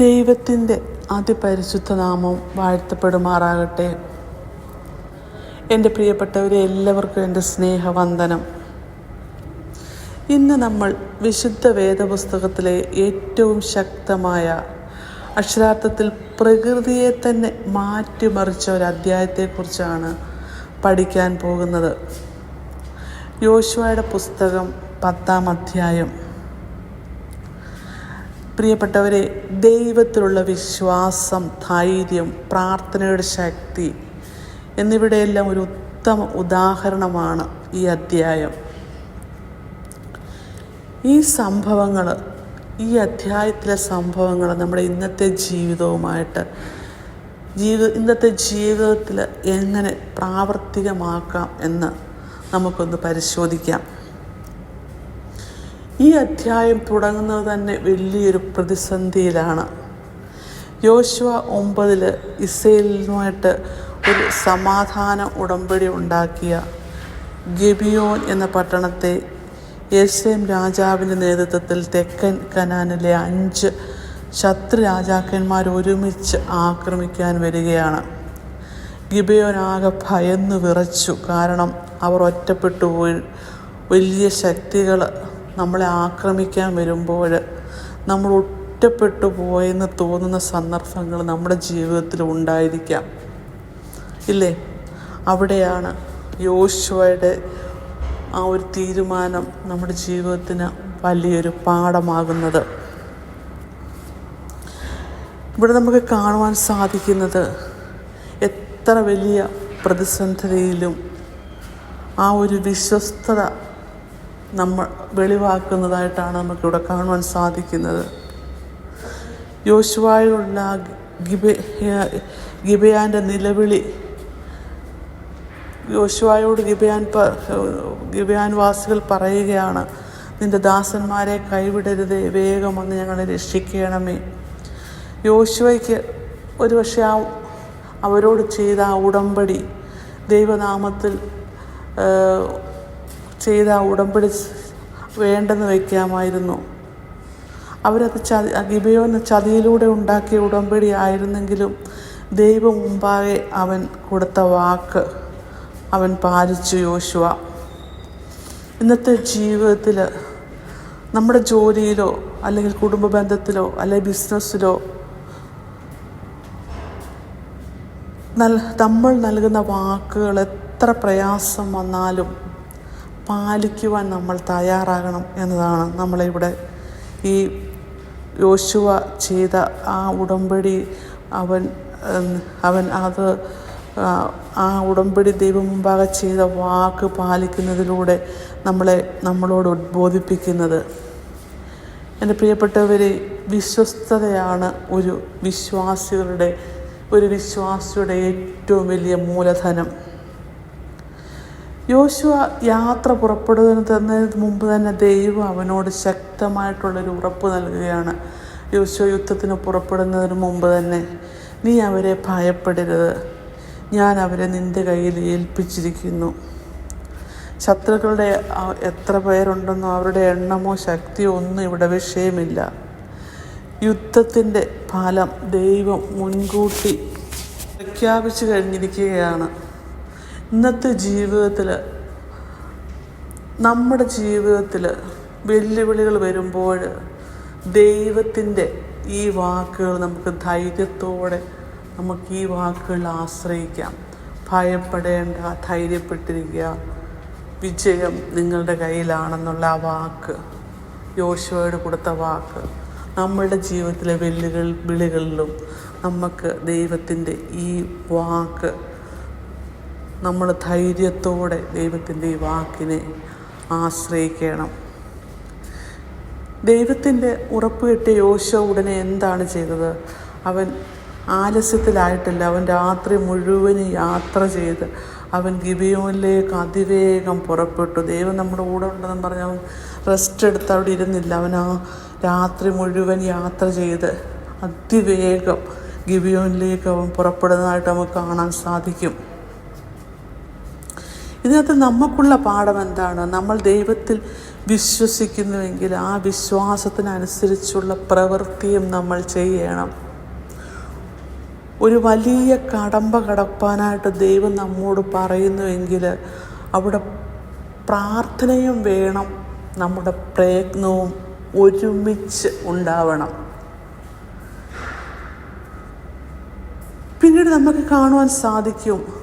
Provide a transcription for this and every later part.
ദൈവത്തിന്റെ അതിപരിശുദ്ധ നാമം വാഴ്ത്തപ്പെടുമാറാകട്ടെ. എന്റെ പ്രിയപ്പെട്ടവരെ എല്ലാവർക്കും എന്റെ സ്നേഹവന്ദനം. ഇന്ന് നമ്മൾ വിശുദ്ധ വേദപുസ്തകത്തിലെ ഏറ്റവും ശക്തമായ അക്ഷരാർത്ഥത്തിൽ പ്രകൃതിയെ തന്നെ മാറ്റിമറിച്ച ഒരു അധ്യായത്തെക്കുറിച്ചാണ് പഠിക്കാൻ പോകുന്നത്. യോശുവയുടെ പുസ്തകം പത്താം അധ്യായം. പ്രിയപ്പെട്ടവരെ ദൈവത്തിലുള്ള വിശ്വാസം ധൈര്യം പ്രാർത്ഥനയുടെ ശക്തി എന്നിവയുടെയെല്ലാം ഒരു ഉത്തമ ഉദാഹരണമാണ് ഈ അധ്യായം. ഈ സംഭവങ്ങൾ ഈ അധ്യായത്തിലെ സംഭവങ്ങൾ നമ്മുടെ ഇന്നത്തെ ജീവിതവുമായിട്ട് ജീവിത ഇന്നത്തെ ജീവിതത്തിൽ എങ്ങനെ പ്രാവർത്തികമാക്കാം എന്ന് നമുക്കൊന്ന് പരിശോധിക്കാം. ഈ അധ്യായം തുടങ്ങുന്നത് തന്നെ വലിയൊരു പ്രതിസന്ധിയിലാണ്. യോശുവ ഒമ്പതിൽ ഇസ്രയേലിനുമായിട്ട് ഒരു സമാധാന ഉടമ്പടി ഉണ്ടാക്കിയ ഗബിയോൻ എന്ന പട്ടണത്തെ യെരുശലേം രാജാവിന്റെ നേതൃത്വത്തിൽ തെക്കൻ കനാനിലെ അഞ്ച് ശത്രു രാജാക്കന്മാർ ഒരുമിച്ച് ആക്രമിക്കാൻ വരികയാണ്. ഗിബയോൻ ആകെ ഭയന്നു വിറച്ചു. കാരണം അവർ ഒറ്റപ്പെട്ടു പോയി. വലിയ ശക്തികൾ നമ്മളെ ആക്രമിക്കാൻ വരുമ്പോൾ നമ്മൾ ഒറ്റപ്പെട്ടു പോയെന്ന് തോന്നുന്ന സന്ദർഭങ്ങൾ നമ്മുടെ ജീവിതത്തിൽ ഉണ്ടായിരിക്കാം. ഇല്ലേ? അവിടെയാണ് യോശുവയുടെ ആ ഒരു തീരുമാനം നമ്മുടെ ജീവിതത്തിന് വലിയൊരു പാഠമാകുന്നത്. ഇവിടെ നമുക്ക് കാണുവാൻ സാധിക്കുന്നത് എത്ര വലിയ പ്രതിസന്ധിയിലും ആ ഒരു വിശ്വസ്തത നമ്മൾ വെളിവാക്കുന്നതായിട്ടാണ് നമുക്കിവിടെ കാണുവാൻ സാധിക്കുന്നത്. യോശുവായുള്ള ഗിബ ഗിബയാന്റെ നിലവിളി. യോശുവായോട് ഗിബയാൻ ഗിബയാൻ വാസികൾ പറയുകയാണ് നിന്റെ ദാസന്മാരെ കൈവിടരുതേ വേഗം വന്ന് ഞങ്ങളെ രക്ഷിക്കണമേ. യോശുവയ്ക്ക് ഒരുപക്ഷെ ആ അവരോട് ചെയ്ത ആ ഉടമ്പടി ദൈവനാമത്തിൽ ചെയ്ത ആ ഉടമ്പടി വേണ്ടെന്ന് വയ്ക്കാമായിരുന്നു അവരത് ചതി ഗിബയോന്ന് ചതിയിലൂടെ ഉണ്ടാക്കിയ ഉടമ്പടി ആയിരുന്നെങ്കിലും ദൈവം മുമ്പാകെ അവൻ കൊടുത്ത വാക്ക് അവൻ പാലിച്ചു യോശുവ. ഇന്നത്തെ ജീവിതത്തിൽ നമ്മുടെ ജോലിയിലോ അല്ലെങ്കിൽ കുടുംബ ബന്ധത്തിലോ അല്ലെങ്കിൽ ബിസിനസ്സിലോ നൽ നമ്മൾ നൽകുന്ന വാക്കുകൾ എത്ര പ്രയാസം വന്നാലും പാലിക്കുവാൻ നമ്മൾ തയ്യാറാകണം എന്നതാണ് നമ്മളിവിടെ ഈ യോശുവ ചെയ്ത ആ ഉടമ്പടി. അവൻ അവൻ അത് ആ ഉടമ്പടി ദൈവം മുമ്പാകെ ചെയ്ത വാക്ക് പാലിക്കുന്നതിലൂടെ നമ്മളെ നമ്മളോട് ഉദ്ബോധിപ്പിക്കുന്നത്. എന്റെ പ്രിയപ്പെട്ടവരെ വിശ്വസ്തതയാണ് ഒരു വിശ്വാസികളുടെ ഒരു വിശ്വാസിയുടെ ഏറ്റവും വലിയ മൂലധനം. യോശുവ യാത്ര പുറപ്പെടുന്നതിന് മുമ്പ് തന്നെ ദൈവം അവനോട് ശക്തമായിട്ടുള്ളൊരു ഉറപ്പ് നൽകുകയാണ്. യോശുവ യുദ്ധത്തിന് പുറപ്പെടുന്നതിന് മുമ്പ് തന്നെ നീ അവരെ ഭയപ്പെടരുത്. ഞാൻ അവരെ നിന്റെ കയ്യിൽ ഏൽപ്പിച്ചിരിക്കുന്നു. ശത്രുക്കളുടെ എത്ര പേരുണ്ടെന്നോ അവരുടെ എണ്ണമോ ശക്തിയോ ഒന്നും ഇവിടെ വിഷയമില്ല. യുദ്ധത്തിന്റെ ഫലം ദൈവം മുൻകൂട്ടി പ്രഖ്യാപിച്ചു കഴിഞ്ഞിരിക്കുകയാണ്. ഇന്നത്തെ ജീവിതത്തിൽ നമ്മുടെ ജീവിതത്തിൽ വെല്ലുവിളികൾ വരുമ്പോൾ ദൈവത്തിന്റെ ഈ വാക്കുകൾ നമുക്ക് ധൈര്യത്തോടെ നമുക്ക് ഈ വാക്കുകൾ ആശ്രയിക്കാം. ഭയപ്പെടേണ്ട ധൈര്യപ്പെട്ടിരിക്കുക. വിജയം നിങ്ങളുടെ കയ്യിലാണെന്നുള്ള ആ വാക്ക് യോശുവയോട് കൊടുത്ത വാക്ക്. നമ്മളുടെ ജീവിതത്തിലെ വെല്ലുകൾ വിളികളിലും നമുക്ക് ദൈവത്തിന്റെ ഈ വാക്ക് നമ്മൾ ധൈര്യത്തോടെ ദൈവത്തിന്റെ ഈ വാക്കിനെ ആശ്രയിക്കണം. ദൈവത്തിന്റെ ഉറപ്പ് കിട്ടിയ യോശോ ഉടനെ എന്താണ് ചെയ്തത്? അവൻ ആലസ്യത്തിലായിട്ടില്ല. അവൻ രാത്രി മുഴുവൻ യാത്ര ചെയ്ത് അവൻ ഗിബിയോനിലേക്ക് അതിവേഗം പുറപ്പെട്ടു. ദൈവം നമ്മുടെ കൂടെ ഉണ്ടെന്ന് പറഞ്ഞ് അവൻ റെസ്റ്റ് എടുത്ത് അവിടെ ഇരുന്നില്ല. അവൻ ആ രാത്രി മുഴുവൻ യാത്ര ചെയ്ത് അതിവേഗം ഗിബിയോനിലേക്ക് അവൻ പുറപ്പെടുന്നതായിട്ട് നമുക്ക് കാണാൻ സാധിക്കും. ഇതിനകത്ത് നമുക്കുള്ള പാഠം എന്താണ്? നമ്മൾ ദൈവത്തിൽ വിശ്വസിക്കുന്നുവെങ്കിൽ ആ വിശ്വാസത്തിനനുസരിച്ചുള്ള പ്രവൃത്തിയും നമ്മൾ ചെയ്യണം. ഒരു വലിയ കടമ്പ കടപ്പാനായിട്ട് ദൈവം നമ്മോട് പറയുന്നുവെങ്കിൽ അവിടെ പ്രാർത്ഥനയും വേണം നമ്മുടെ പ്രയത്നവും ഒരുമിച്ച് ഉണ്ടാവണം. പിന്നീട് നമുക്ക് കാണുവാൻ സാധിക്കും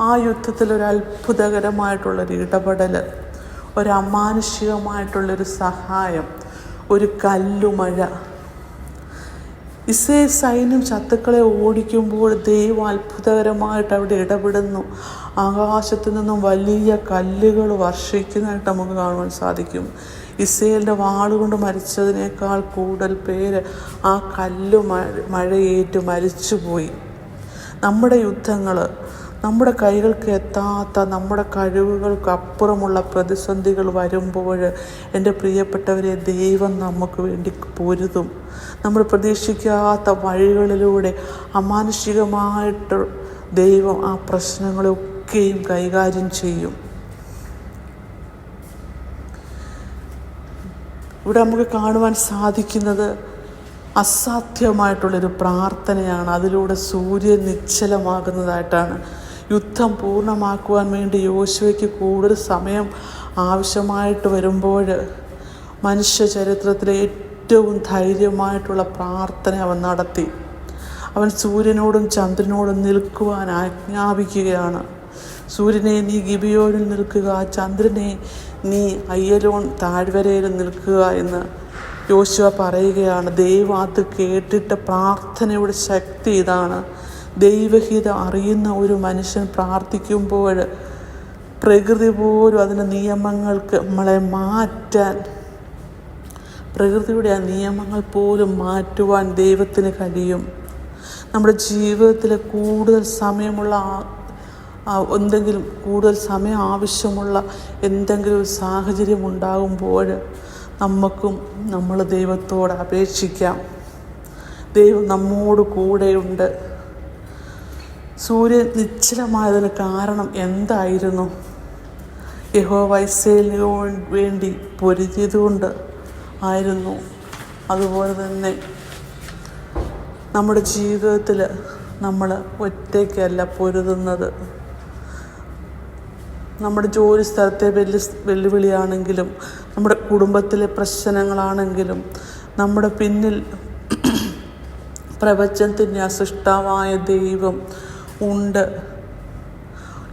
ആ യുദ്ധത്തിൽ ഒരു അത്ഭുതകരമായിട്ടുള്ളൊരു ഇടപെടൽ ഒരു അമാനുഷികമായിട്ടുള്ളൊരു സഹായം ഒരു കല്ലുമഴ. ഇസേ സൈന്യം ശത്രുക്കളെ ഓടിക്കുമ്പോൾ ദൈവം അത്ഭുതകരമായിട്ട് അവിടെ ഇടപെടുന്നു. ആകാശത്തു നിന്നും വലിയ കല്ലുകൾ വർഷിക്കുന്നതായിട്ട് നമുക്ക് കാണുവാൻ സാധിക്കും. ഇസ്രയേലിന്റെ വാളുകൊണ്ട് മരിച്ചതിനേക്കാൾ കൂടുതൽ പേര് ആ കല്ല് മഴ മഴയേറ്റ് മരിച്ചുപോയി. നമ്മുടെ യുദ്ധങ്ങൾ നമ്മുടെ കൈകൾക്ക് എത്താത്ത നമ്മുടെ കഴിവുകൾക്ക് അപ്പുറമുള്ള പ്രതിസന്ധികൾ വരുമ്പോൾ എന്റെ പ്രിയപ്പെട്ടവരെ ദൈവം നമുക്ക് വേണ്ടി പൊരുതും. നമ്മൾ പ്രതീക്ഷിക്കാത്ത വഴികളിലൂടെ അമാനുഷികമായിട്ട് ദൈവം ആ പ്രശ്നങ്ങളൊക്കെയും കൈകാര്യം ചെയ്യും. ഇവിടെ നമുക്ക് കാണുവാൻ സാധിക്കുന്നത് അസാധ്യമായിട്ടുള്ളൊരു പ്രാർത്ഥനയാണ്. അതിലൂടെ സൂര്യൻ നിശ്ചലമാകുന്നതായിട്ടാണ്. യുദ്ധം പൂർണമാക്കുവാൻ വേണ്ടി യോശുവയ്ക്ക് കൂടുതൽ സമയം ആവശ്യമായിട്ട് വരുമ്പോൾ മനുഷ്യ ചരിത്രത്തിലെ ഏറ്റവും ധൈര്യമായിട്ടുള്ള പ്രാർത്ഥന അവൻ നടത്തി. അവൻ സൂര്യനോടും ചന്ദ്രനോടും നിൽക്കുവാൻ ആജ്ഞാപിക്കുകയാണ്. സൂര്യനെ നീ ഗിബിയോനിൽ നിൽക്കുക ചന്ദ്രനെ നീ അയ്യലോൺ താഴ്വരയിൽ നിൽക്കുക എന്ന് യോശുവ പറയുകയാണ്. ദൈവം അത് കേട്ടിട്ട് പ്രാർത്ഥനയുടെ ശക്തി ഇതാണ്. ദൈവഹിതം അറിയുന്ന ഒരു മനുഷ്യൻ പ്രാർത്ഥിക്കുമ്പോൾ പ്രകൃതി പോലും അതിന്റെ നിയമങ്ങൾക്ക് നമ്മളെ മാറ്റാൻ പ്രകൃതിയുടെ ആ നിയമങ്ങൾ പോലും മാറ്റുവാൻ ദൈവത്തിന് കഴിയും. നമ്മുടെ ജീവിതത്തിൽ കൂടുതൽ സമയമുള്ള എന്തെങ്കിലും കൂടുതൽ സമയം ആവശ്യമുള്ള എന്തെങ്കിലും ഒരു സാഹചര്യം ഉണ്ടാകുമ്പോൾ നമുക്കും നമ്മൾ ദൈവത്തോട് അപേക്ഷിക്കാം. ദൈവം നമ്മോട് കൂടെയുണ്ട്. സൂര്യൻ നിശ്ചലമായതിന് കാരണം എന്തായിരുന്നു? യഹോ വൈസേലിനു വേണ്ടി പൊരുതിയതുകൊണ്ട് ആയിരുന്നു. അതുപോലെ തന്നെ നമ്മുടെ ജീവിതത്തിൽ നമ്മൾ ഒറ്റയ്ക്കല്ല പൊരുതുന്നത്. നമ്മുടെ ജോലി സ്ഥലത്തെ വെല്ലു വെല്ലുവിളിയാണെങ്കിലും നമ്മുടെ കുടുംബത്തിലെ പ്രശ്നങ്ങളാണെങ്കിലും നമ്മുടെ പിന്നിൽ പ്രപഞ്ചത്തിന്റെ അസൃഷ്ടാവായ ദൈവം ഉണ്ട്.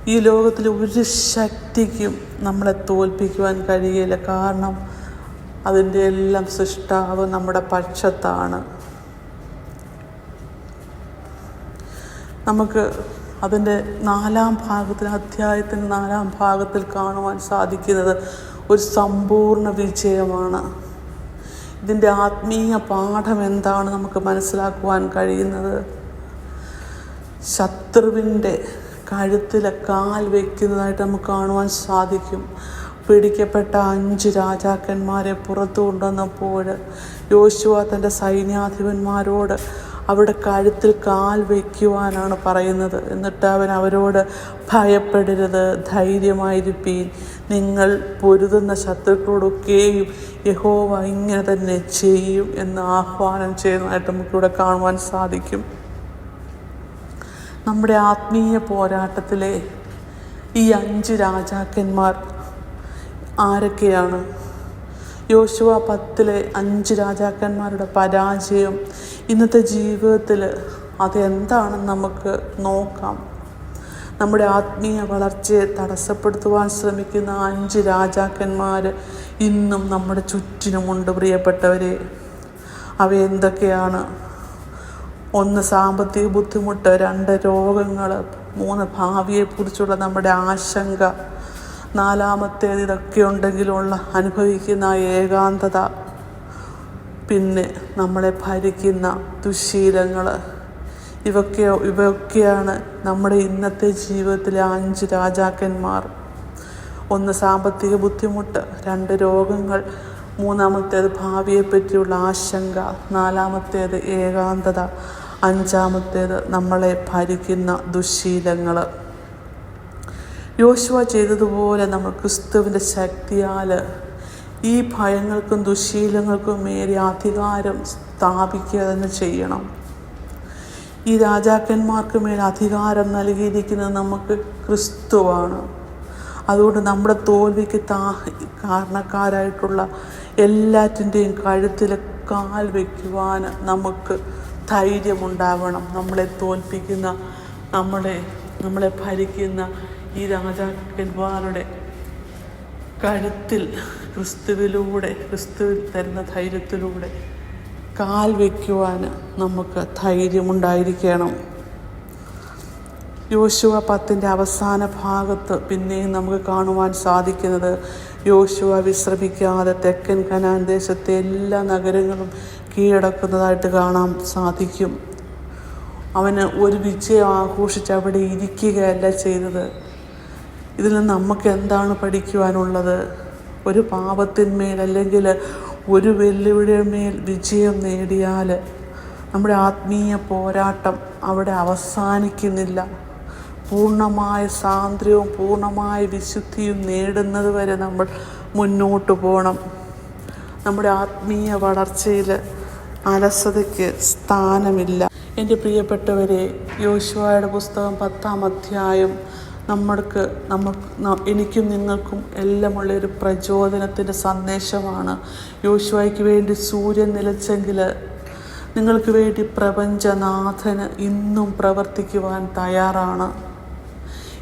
ഈ ലോകത്തിലെ ഒരു ശക്തിക്കും നമ്മളെ തോൽപ്പിക്കുവാൻ കഴിയില്ല. കാരണം അതിന്റെ എല്ലാം സൃഷ്ടാവ് നമ്മുടെ പക്ഷത്താണ്. നമുക്ക് അതിന്റെ നാലാം ഭാഗത്തിൽ അധ്യായത്തിന്റെ നാലാം ഭാഗത്തിൽ കാണുവാൻ സാധിക്കുന്നത് ഒരു സമ്പൂർണ വിജയമാണ്. ഇതിന്റെ ആത്മീയ പാഠം എന്താണ് നമുക്ക് മനസ്സിലാക്കുവാൻ കഴിയുന്നത്? ശത്രുവിന്റെ കഴുത്തിലെ കാൽ വയ്ക്കുന്നതായിട്ട് നമുക്ക് കാണുവാൻ സാധിക്കും. പിടിക്കപ്പെട്ട അഞ്ച് രാജാക്കന്മാരെ പുറത്തു കൊണ്ടുവന്നപ്പോൾ യോശുവ തന്റെ സൈന്യാധിപന്മാരോട് അവിടെ കഴുത്തിൽ കാൽ വയ്ക്കുവാനാണ് പറയുന്നത് എന്നിട്ട് അവൻ അവരോട് ഭയപ്പെടരുത് ധൈര്യമായിരിപ്പീൻ. നിങ്ങൾ പൊരുതുന്ന ശത്രുക്കളോടൊക്കെയും യഹോവ ഇങ്ങനെ തന്നെ ചെയ്യും എന്ന് ആഹ്വാനം ചെയ്യുന്നതായിട്ട് നമുക്കിവിടെ കാണുവാൻ സാധിക്കും. നമ്മുടെ ആത്മീയ പോരാട്ടത്തിലെ ഈ അഞ്ച് രാജാക്കന്മാർ ആരൊക്കെയാണ്? യോശുവ പത്തിലെ അഞ്ച് രാജാക്കന്മാരുടെ പരാജയം ഇന്നത്തെ ജീവിതത്തിൽ അതെന്താണെന്ന് നമുക്ക് നോക്കാം. നമ്മുടെ ആത്മീയ വളർച്ചയെ തടസ്സപ്പെടുത്തുവാൻ ശ്രമിക്കുന്ന അഞ്ച് രാജാക്കന്മാർ ഇന്നും നമ്മുടെ ചുറ്റിനുമുണ്ട് പ്രിയപ്പെട്ടവരെ. അവ എന്തൊക്കെയാണ് ഒന്ന് സാമ്പത്തിക ബുദ്ധിമുട്ട് രണ്ട് രോഗങ്ങൾ മൂന്ന് ഭാവിയെക്കുറിച്ചുള്ള നമ്മുടെ ആശങ്ക. നാലാമത്തേത് ഇതൊക്കെ ഉണ്ടെങ്കിലുള്ള അനുഭവിക്കുന്ന ഏകാന്തത. പിന്നെ നമ്മളെ ഭരിക്കുന്ന ദുശീലങ്ങൾ ഇവയൊക്കെ ഇവയൊക്കെയാണ് നമ്മുടെ ഇന്നത്തെ ജീവിതത്തിലെ അഞ്ച് രാജാക്കന്മാർ. ഒന്ന് സാമ്പത്തിക ബുദ്ധിമുട്ട് രണ്ട് രോഗങ്ങൾ മൂന്നാമത്തേത് ഭാവിയെപ്പറ്റിയുള്ള ആശങ്ക നാലാമത്തേത് ഏകാന്തത. അഞ്ചാമത്തേത് നമ്മളെ ഭരിക്കുന്ന ദുശീലങ്ങൾ യോശുവ ചെയ്തതുപോലെ നമ്മൾ ക്രിസ്തുവിന്റെ ശക്തിയാൽ ഈ ഭയങ്ങൾക്കും ദുശ്ശീലങ്ങൾക്കും മേലെ അധികാരം സ്ഥാപിക്കുക തന്നെ ചെയ്യണം. ഈ രാജാക്കന്മാർക്ക് മേൽ അധികാരം നൽകിയിരിക്കുന്നത് നമുക്ക് ക്രിസ്തുവാണ്. അതുകൊണ്ട് നമ്മുടെ തോൽവിക്ക് താ കാരണക്കാരായിട്ടുള്ള എല്ലാറ്റിന്റെയും കഴുത്തിൽ കാൽ വയ്ക്കുവാൻ നമുക്ക് ധൈര്യമുണ്ടാവണം. നമ്മളെ തോൽപ്പിക്കുന്ന നമ്മളെ നമ്മളെ ഭരിക്കുന്ന ഈ രാജാക്കന്മാരുടെ കഴുത്തിൽ ക്രിസ്തുവിലൂടെ ക്രിസ്തുവിൽ തരുന്ന ധൈര്യത്തിലൂടെ കാൽ വയ്ക്കുവാൻ നമുക്ക് ധൈര്യമുണ്ടായിരിക്കണം. യോശുവ പത്തിന്റെ അവസാന ഭാഗത്ത് പിന്നെയും നമുക്ക് കാണുവാൻ സാധിക്കുന്നത് യോശുവ വിശ്രമിക്കാതെ തെക്കൻ കനാൻ ദേശത്തെ എല്ലാ നഗരങ്ങളും കീഴടക്കുന്നതായിട്ട് കാണാൻ സാധിക്കും. അവന് ഒരു വിജയം ആഘോഷിച്ച് അവിടെ ഇരിക്കുകയല്ല ചെയ്തത്. ഇതിൽ നിന്ന് നമുക്ക് എന്താണ് പഠിക്കുവാനുള്ളത്? ഒരു പാപത്തിന്മേൽ അല്ലെങ്കിൽ ഒരു വെല്ലുവിളിയുടെ മേൽ വിജയം നേടിയാൽ നമ്മുടെ ആത്മീയ പോരാട്ടം അവിടെ അവസാനിക്കുന്നില്ല. പൂർണമായ സ്വാതന്ത്ര്യവും പൂർണമായ വിശുദ്ധിയും നേടുന്നത് വരെ നമ്മൾ മുന്നോട്ട് പോകണം. നമ്മുടെ ആത്മീയ വളർച്ചയിൽ അലസതയ്ക്ക് സ്ഥാനമില്ല. എന്റെ പ്രിയപ്പെട്ടവരെ യോശുവായുടെ പുസ്തകം പത്താം അധ്യായം നമ്മൾക്ക് നമുക്ക് എനിക്കും നിങ്ങൾക്കും എല്ലാമുള്ള ഒരു പ്രചോദനത്തിന്റെ സന്ദേശമാണ്. യോശുവയ്ക്ക് വേണ്ടി സൂര്യൻ നിലച്ചെങ്കിൽ നിങ്ങൾക്ക് വേണ്ടി പ്രപഞ്ചനാഥന് ഇന്നും പ്രവർത്തിക്കുവാൻ തയ്യാറാണ്.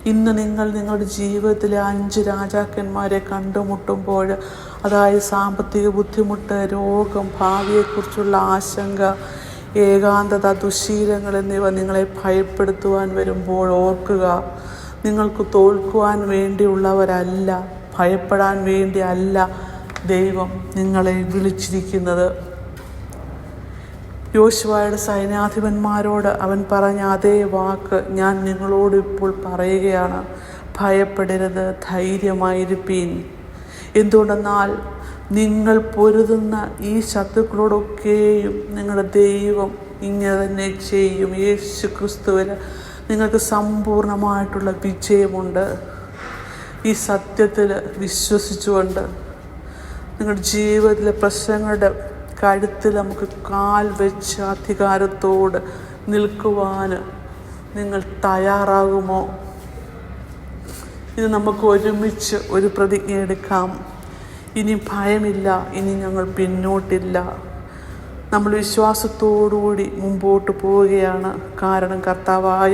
ഇന്ന് നിങ്ങൾ നിങ്ങളുടെ ജീവിതത്തിലെ അഞ്ച് രാജാക്കന്മാരെ കണ്ടുമുട്ടുമ്പോൾ അതായത് സാമ്പത്തിക ബുദ്ധിമുട്ട് രോഗം ഭാവിയെക്കുറിച്ചുള്ള ആശങ്ക ഏകാന്തത ദുശീലങ്ങൾ എന്നിവ നിങ്ങളെ ഭയപ്പെടുത്തുവാൻ വരുമ്പോൾ ഓർക്കുക നിങ്ങൾക്ക് തോൽക്കുവാൻ വേണ്ടിയുള്ളവരല്ല ഭയപ്പെടാൻ വേണ്ടി അല്ല ദൈവം നിങ്ങളെ വിളിച്ചിരിക്കുന്നത്. യോശുവായുടെ സൈന്യാധിപന്മാരോട് അവൻ പറഞ്ഞ അതേ വാക്ക് ഞാൻ നിങ്ങളോട് ഇപ്പോൾ പറയുകയാണ്. ഭയപ്പെടരുത് ധൈര്യമായിരിപ്പീൻ. എന്തുകൊണ്ടെന്നാൽ നിങ്ങൾ പൊരുതുന്ന ഈ ശത്രുക്കളോടൊക്കെയും നിങ്ങളുടെ ദൈവം ഇങ്ങനെ തന്നെ ചെയ്യും. യേശു ക്രിസ്തുവിന് നിങ്ങൾക്ക് സമ്പൂർണമായിട്ടുള്ള വിജയമുണ്ട്. ഈ സത്യത്തിൽ വിശ്വസിച്ചുകൊണ്ട് നിങ്ങളുടെ ജീവിതത്തിലെ പ്രശ്നങ്ങളുടെ കഴുത്തിൽ നമുക്ക് കാൽ വെച്ച് അധികാരത്തോട് നിൽക്കുവാൻ നിങ്ങൾ തയ്യാറാകുമോ? ഇത് നമുക്ക് ഒരുമിച്ച് ഒരു പ്രതിജ്ഞ എടുക്കാം. ഇനി ഭയമില്ല ഇനി ഞങ്ങൾ പിന്നോട്ടില്ല. നമ്മൾ വിശ്വാസത്തോടുകൂടി മുമ്പോട്ട് പോവുകയാണ്. കാരണം കർത്താവായ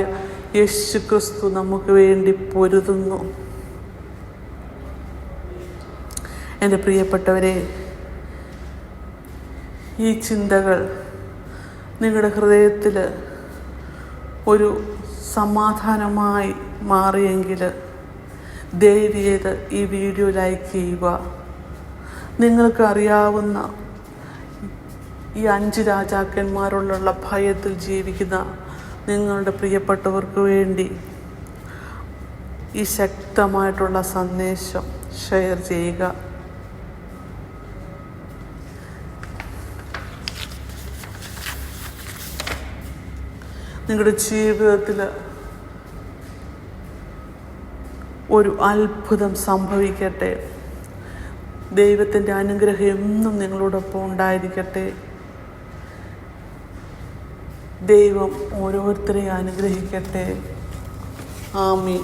യേശു ക്രിസ്തു നമുക്ക് വേണ്ടി പൊരുതുന്നു. എന്റെ പ്രിയപ്പെട്ടവരെ ഈ ചിന്തകൾ നിങ്ങളുടെ ഹൃദയത്തിൽ ഒരു സമാധാനമായി മാറിയെങ്കിൽ ദയവ് ഈ വീഡിയോ ലൈക്ക് ചെയ്യുക. നിങ്ങൾക്ക് അറിയാവുന്ന ഈ അഞ്ച് രാജാക്കന്മാരോടുള്ള ഭയത്തിൽ ജീവിക്കുന്ന നിങ്ങളുടെ പ്രിയപ്പെട്ടവർക്ക് വേണ്ടി ഈ ശക്തമായിട്ടുള്ള സന്ദേശം ഷെയർ ചെയ്യുക. നിങ്ങളുടെ ജീവിതത്തിൽ ഒരു അത്ഭുതം സംഭവിക്കട്ടെ. ദൈവത്തിന്റെ അനുഗ്രഹം എന്നും നിങ്ങളോടൊപ്പം ഉണ്ടായിരിക്കട്ടെ. ദൈവം ഓരോരുത്തരെയും അനുഗ്രഹിക്കട്ടെ. ആമീൻ.